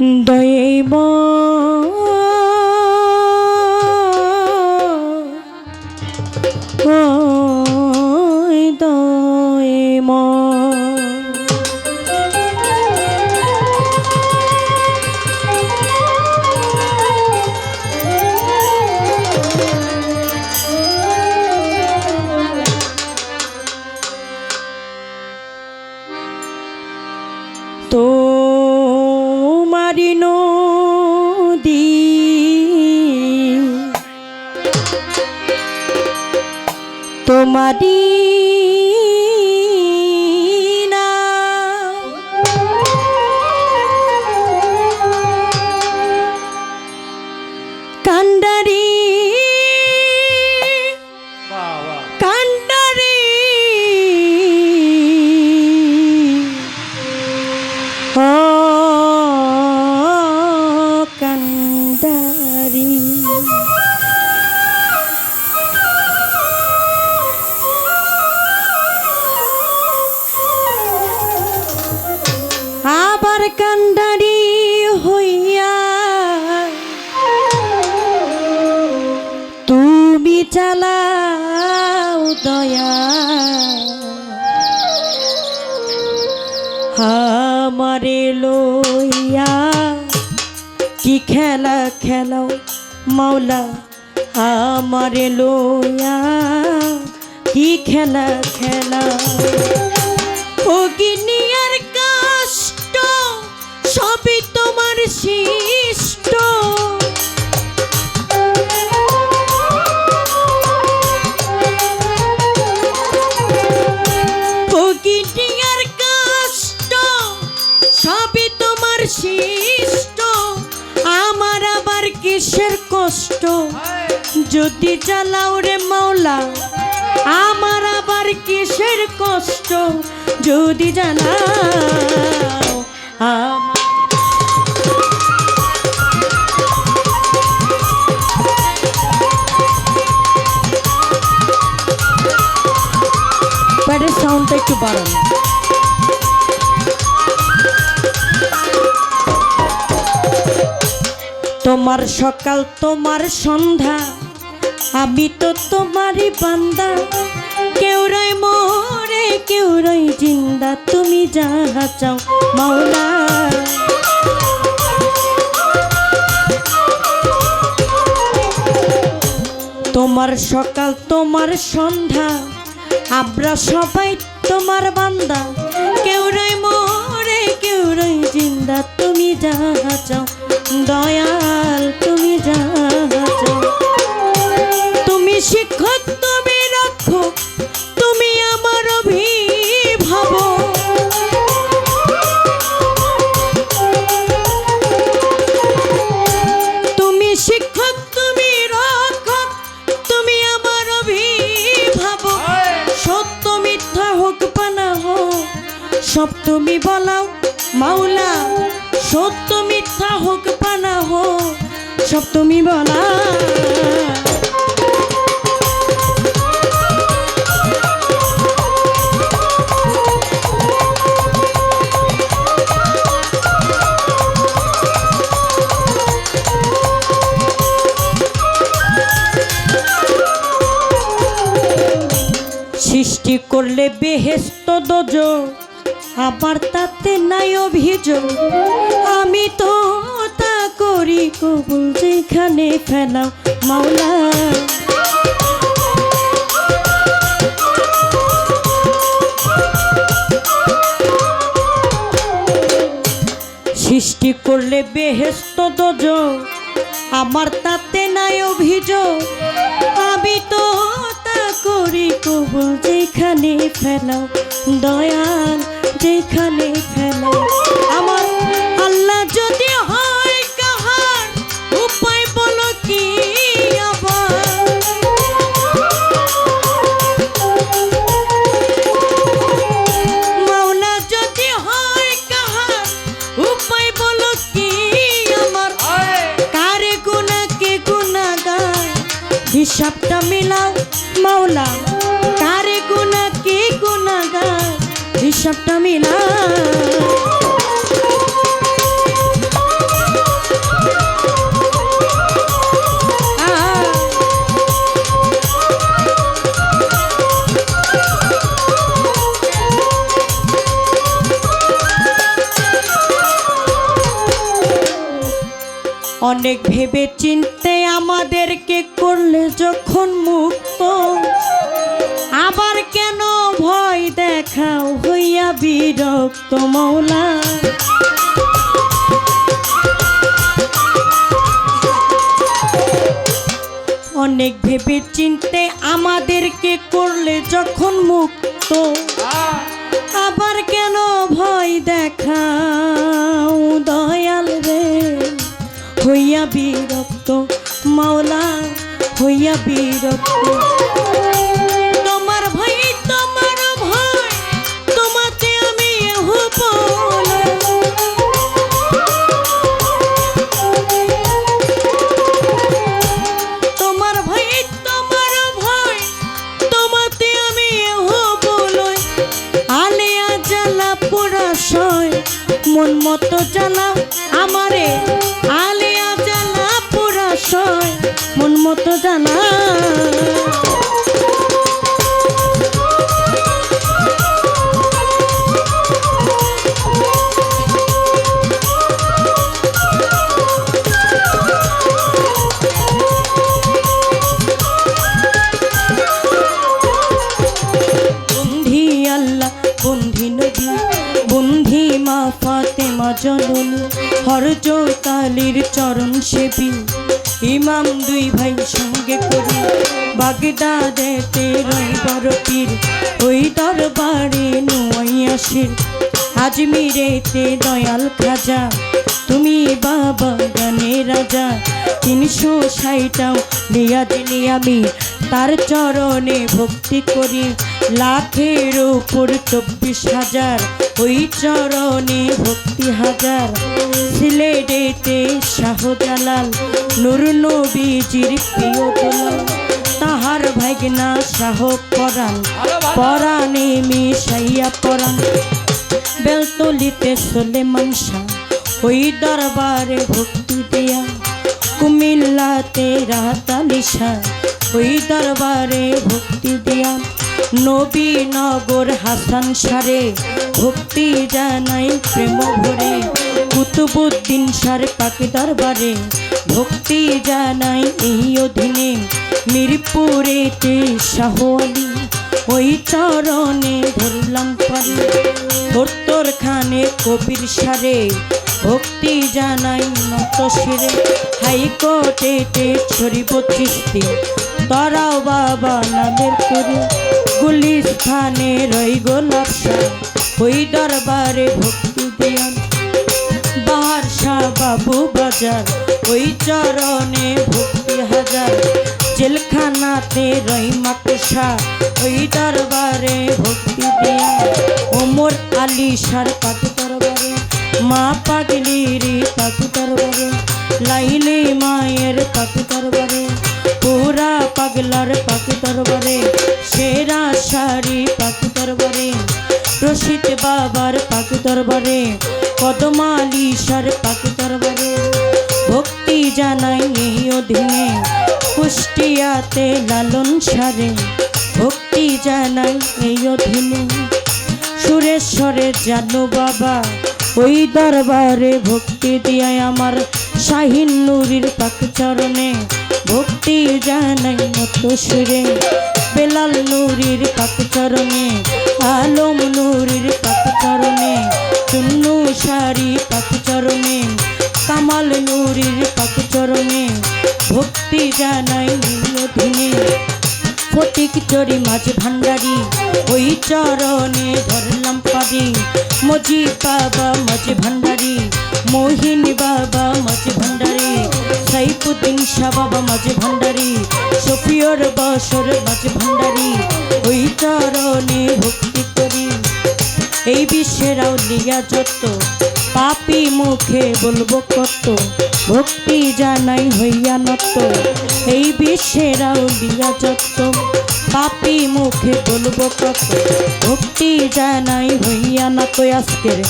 দৈব তোমারি নদী। তোমারি চালাও দয়া। আমারে লইয়া কি খেলা খেলাও মাওলা? আমারে লইয়া কি খেলা খেলা যদি জ্বালাও রে মাওলা আমার আবার কিসের কষ্ট? যদি প্যাডের সাউন্ডটা একটু বাড়ান তোমার সকাল, তোমার সন্ধ্যা। আমি তো তোমারই বান্দা। কেউ রই মোরে, কেউ রই জিন্দা। তুমি যাহা চাও, মাওলা। তোমার সকাল, তোমার সন্ধ্যা। আমরা সবাই তোমার বান্দা। কেউ রই রই জিন্দা তুমি যাহা চাও দয়াল তুমি যাহা চাও। তুমি শিক্ষক তুমি রক্ষক তুমি আমার অভিভাবক। তুমি শিক্ষক তুমি রক্ষক তুমি আমার অভিভাবক। সত্য মিথ্যা হোক পানা হোক সব তুমি বলাও। মাওলা সত্য মিথ্যা হোক পানা হোক সব তুমি বলা। সৃষ্টি করলে বেহেস্ত দোজ আবার তাতে নাই অভিযোগ। আমি তো তা করি কবুল যেখানে ফেলাও মাওলা। সৃষ্টি করলে বেহেস্ত দোজ আমার তাতে নাই অভিযোগ। আমি তো তা করি কবুল যেখানে ফেলাও দয়াল। যেখানে ফেলাও অনেক ভেবে চিনতে আমাদেরকে করলে যখন মুক্ত। আবার কেন ভয় দেখাও হইয়া বিরক্ত মৌলা। অনেক ভেবে চিনতে আমাদেরকে করলে যখন মুক্ত। আবার কেন ভয় দেখাও দয়াল রে হইয়া বিরক্ত মাওলা হইয়া বিরক্ত। জননী হরজ কালীর চরণ সেবী। ইমাম দুই ভাই সঙ্গে করি বাগদাদেতে রই পীর ওই দরবারে নুয়াইয়াসির আজমিরেতে দয়াল খাজা। তুমি বাবা গানে রাজা, তিনশো ষাটটাও লিয়া দিলি আমি তার চরণে ভক্তি করি লাখের উপর চব্বিশ হাজার, ওই চরণে ভক্তি হাজার। সিলেটেতে শাহজালাল, নুর নবীজির প্রিয় দুলাল। তাহার ভাগনা শাহ পরাণ, পরাণে মিশাইয়া পরাণ। বেলতলিতে সোলে মানসা ওই দরবারে ভক্তি দিয়া। কুমিল্লাতে রাতালিশা ওই দরবারে ভক্তি দিয়া। নবীনগর হাসান সারে, ভক্তি জানাই প্রেম ভরে, কুতুবুদ্দিন সার পাকি দরবারে, ভক্তি জানাই এই অধীনে, মিরপুরেতে শাহ আলী ওই চরণে ধরলাম পারি উত্তর খানে কবির সারে, ভক্তি জানাই নত শিরে, হাইকোর্টেতে ছড়িব তরাও বাবা নামের করে গুলিস্থানে রই গোলাপসা ওই দরবারে ভক্তি দিয়ান। বাহার শাহ বাবু বাজার। ওই চরণে ভক্তি হাজার। জেলখানাতে রই মাকুসা ওই দরবারে ভক্তি দেয়া ওমর আলী সার পাখি দরবারে। মা পাগলিরি পাখি দরবারে। লাইলি মায়ের পাখি দরবারে। পুরা পাগলার পাখি দরবারে সেরা শাড়ি পাখি দরবারে রশিদ বাবার পাখি দরবারে কদমালি সার পাখি দরবারে ভক্তি জানাই এই অধীনে, কুষ্টিয়াতে লালন সারে। ভক্তি জানাই এই অধীনে, সুরেশ্বরে জানো বাবা, ওই দরবারে ভক্তি দিয়ায় আমার শাহিন নুরির পাক চরণে ভক্তি জানাই মতো সুরে। বেলাল নুরির পাক চরণে, আলম নুরির পাক চরণে, চুন্নু শাড়ি পাক চরণে, কামাল নুরির পাক চরণে ভক্তি জানাই অধীনে ফটিক চরি মাঝ ভান্ডারি, ওই চরণে ধরলাম পারি মজি বাবা মাঝ ভান্ডারি মোহিনী বাবা মাঝে ভান্ডারি সাইফুদ্দিন শাহ বাবা মাঝে ভান্ডারি সফিয়র বাসর মাঝ ভান্ডারি ওই চরণে ভক্তি করি এই বিশ্বের আউলিয়া যত পাপি মুখে বলব কত, ভক্তি জানাই হইয়া নত। এই বিশ্বের আউলিয়া যত, পাপি মুখে বলব কত, ভক্তি জানাই হইয়া নত। আজকের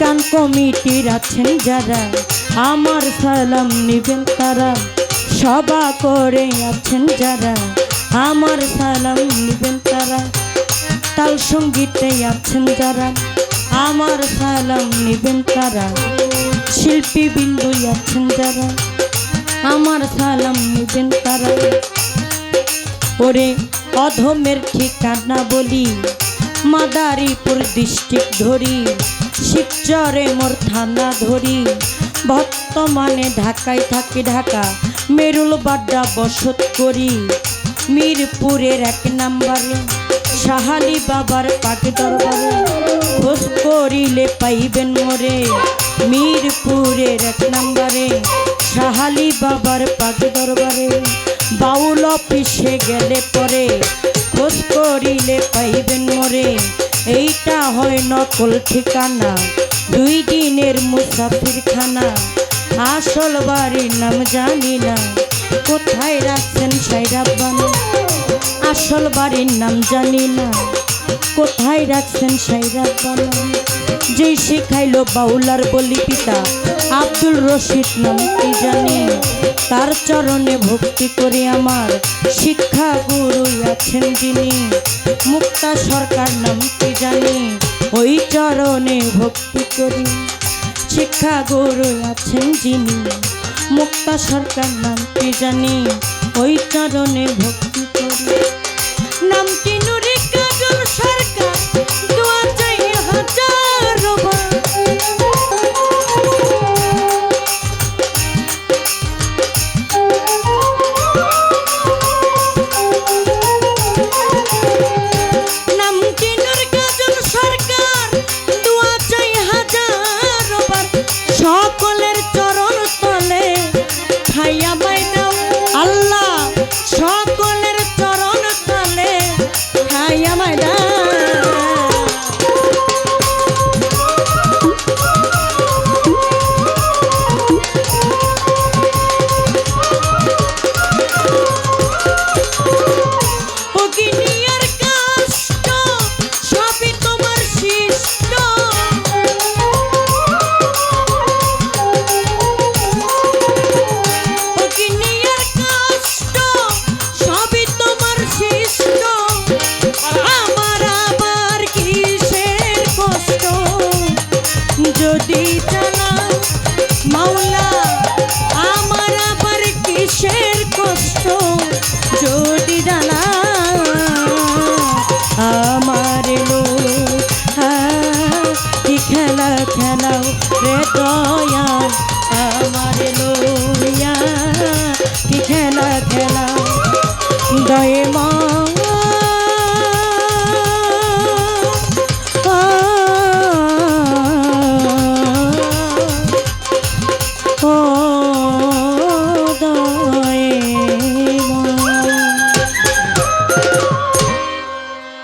গান কমিটির আছেন যারা, আমার সালাম নিবেন তারা সবা করে আছেন যারা, আমার সালাম নিবেন তারা, তাল সঙ্গীতে আছেন যারা আমার সালাম নিবেন তারা শিল্পী বিন্দু আছেন যারা। আমার সালাম নিবেন তারা ওরে অধমের ঠিকানা বলি, মাদারীপুর ডিস্ট্রিক্ট ধরি, শিবচরে মোর থানা ধরি। বর্তমানে ঢাকায় থাকি ঢাকা, মেরুল বাড্ডা বসত করি। মিরপুরের এক নাম্বারে সাহালি বাবার পাক দরবারে করিলে পাইবেন মোরে। মিরপুরের এক নাম্বারে সাহালি বাবার পাক দরবারে। বাউল অফিসে গেলে পরে, খোঁজ করিলে পাইবেন মোরে। এইটা হয় নকল ঠিকানা, দুই দিনের মুসাফির খানা আসল বাড়ির নাম জানি না, কোথায় রাখছেন সাইরাব্বানা আসল বাড়ির নাম জানি না। কোথায় রাখছেন সাইরাব্বানা যেই শিখাইলো বাউলার বলি পিতা, আব্দুল রশিদ নাম কি জানি? তার চরণে ভক্তি করে আমার শিক্ষা গুরু আছেন যিনি। মুক্তা সরকার নাম কি জানি? ওই চরণে ভক্তি করি। শিক্ষা গুরু আছেন যিনি। মুক্তা সরকার নাম কি জানি? ওই চরণে ভক্তি করি। নামটি নুরে খাইয়া মাই রে দয়াল আমার লোয়া কি খেলা খেলাও দয়ে মা